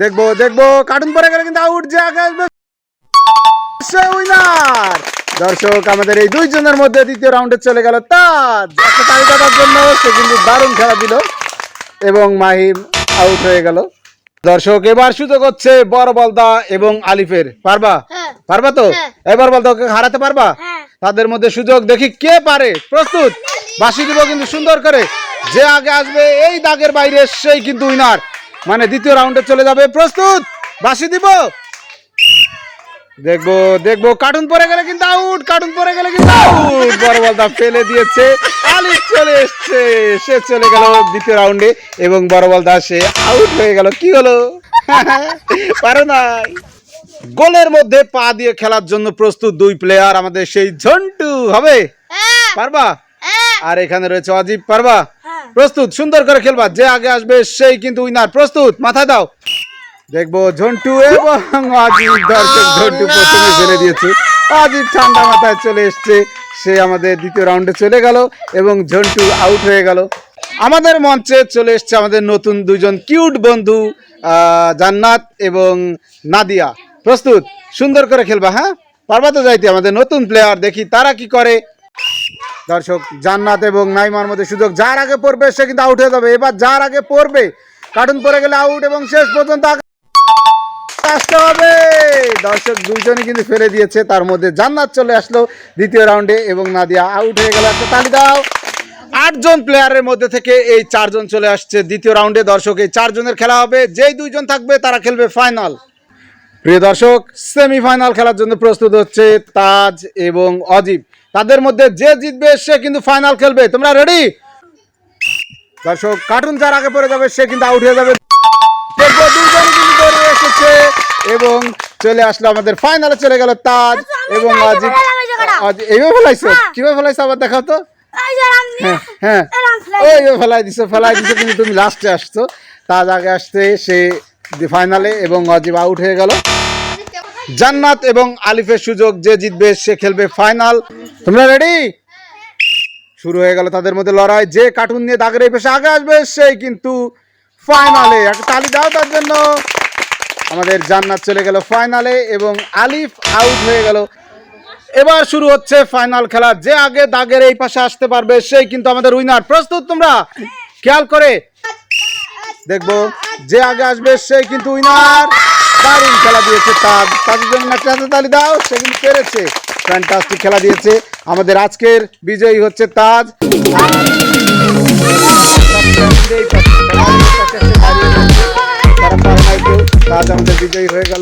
দেখব দেখব কার্টুন পরে গেলে কিন্তু আউট যে আগে আসবে সে উইনার দর্শক আমাদের এই দুইজনের মধ্যে দ্বিতীয় রাউন্ডে চলে গেল তাজ একটা তালিকা দেওয়ার জন্য সে কিন্তু দারুণ খেলা দিল এবং মাহিম আউট হয়ে গেল। দর্শক এবার সুযোগ হচ্ছে বড় বলদা এবং আলিফের। পারবা? হ্যাঁ। পারবা তো? হ্যাঁ। এবার বলদা ওকে হারাতে পারবা? হ্যাঁ। তাদের মধ্যে সুযোগ দেখি কে পারে। প্রস্তুত? বাসি দিব কিন্তু সুন্দর করে। যে আগে আসবে এই দাগের বাইরে সেই কিন্তু উইনার মানে দ্বিতীয় রাউন্ডে চলে যাবে প্রস্তুত। বাসি দিব। দেখব দেখব কার্টুন পরে গেলে কিন্তু আউট কার্টুন পরে গেলে কিন্তু আউট বড় বলদা ফেলে দিয়েছে আলিফ চলে এসছে সে চলে গেল দ্বিতীয় রাউন্ডে এবং বড় বলদা সে আউট হয়ে গেল। কি হলো? পারো নাই। গোলের মধ্যে পা দিয়ে খেলার জন্য প্রস্তুত দুই প্লেয়ার আমাদের সেই ঝন্টু হবে? হ্যাঁ। পারবা? হ্যাঁ। আর এখানে রয়েছে অজিব পারবা? প্রস্তুত, সুন্দর করে খেলবা। যে আগে আসবে, সেই কিন্তু উইনার প্রস্তুত, মাথা দাও। দেখব ঝন্টু এবং অজিব দর্শক ঝন্টু প্রথমে ফেলে দিয়েছে। অজিব ঠান্ডা মাথায় চলে এসছে। সে আমাদের দ্বিতীয় রাউন্ডে চলে গেল এবং ঝন্টু আউট হয়ে গেল। আমাদের মঞ্চে চলে এসছে আমাদের নতুন দুজন কিউট বন্ধু জান্নাত এবং নাদিয়া। প্রস্তুত, সুন্দর করে খেলবা হ্যাঁ? পারবা তো যাইতে, আমাদের নতুন প্লেয়ার দেখি তারা কি করে। দর্শক, জান্নাত এবং নাইমার মধ্যে সুযোগ, যার আগে পড়বে সে কিন্তু আউট হয়ে যাবে। এবার যার আগে পড়বে কার্টুন পড়ে গেলে আউট এবং শেষ পর্যন্ত দর্শক, দুইজনই কিন্তু ফেলে দিয়েছে, তার মধ্যে জান্নাত চলে আসলো দ্বিতীয় রাউন্ডে এবং নাদিয়া আউট হয়ে গেল। একটা তালি দাও। আটজন প্লেয়ারের মধ্যে থেকে এই চারজন চলে আসছে দ্বিতীয় রাউন্ডে দর্শক, এই চারজনের খেলা হবে, যেই দুইজন থাকবে তারা খেলবে ফাইনাল প্রিয় দর্শক সেমিফাইনাল খেলার জন্য প্রস্তুত হচ্ছে তাজ এবং অজিব। তাদের মধ্যে যে জিতবে সে কিন্তু ফাইনাল খেলবে। তোমরা রেডি দর্শক কার্টুন যার আগে পড়ে যাবে সে কিন্তু আউট হয়ে যাবে। দুজন কিন্তু দৌড়ে এসেছে এবং চলে আসলো আমাদের ফাইনালে চলে গেল তাজ এবং অজিব অজি- এইভাবে ফেলাইছো? কীভাবে ফেলাইছো আবার দেখাও তো। হ্যাঁ হ্যাঁ। ওই ফেলাই দিছো ফেলাই দিছো কিন্তু তুমি লাস্টে আসছো। তাজ আগে আসতে সে ফাইনালে এবং অজিব আউট হয়ে গেল। জান্নাত এবং আলিফের সুযোগ যে জিতবে, সে খেলবে ফাইনাল তোমরা রেডি শুরু হয়ে গেল তাদের মধ্যে লড়াই। যে কার্টুন নিয়ে দাগের এই পেশে আগে আসবে, সেই কিন্তু ফাইনালে একটা তালি দাও তার জন্য। আমাদের জান্নাত চলে গেল ফাইনালে এবং আলিফ আউট হয়ে গেল। এবার শুরু হচ্ছে ফাইনাল খেলা। যে আগে দাগের এই পাশে আসতে পারবে, সেই কিন্তু আমাদের উইনার প্রস্তুত তোমরা? খেয়াল করে। দেখব। যে আগে আসবে সেই কিন্তু উইনার দারুণ খেলা দিয়েছে তার। তাদের জন্য একটা হাতে তালি দাও সেগুলি পেরেছে। ফ্যান্টাস্টিক খেলা দিয়েছে। আমাদের আজকের বিজয়ী হচ্ছে তাজ। তাজ আমাদের বিজয়ী হয়ে গেল।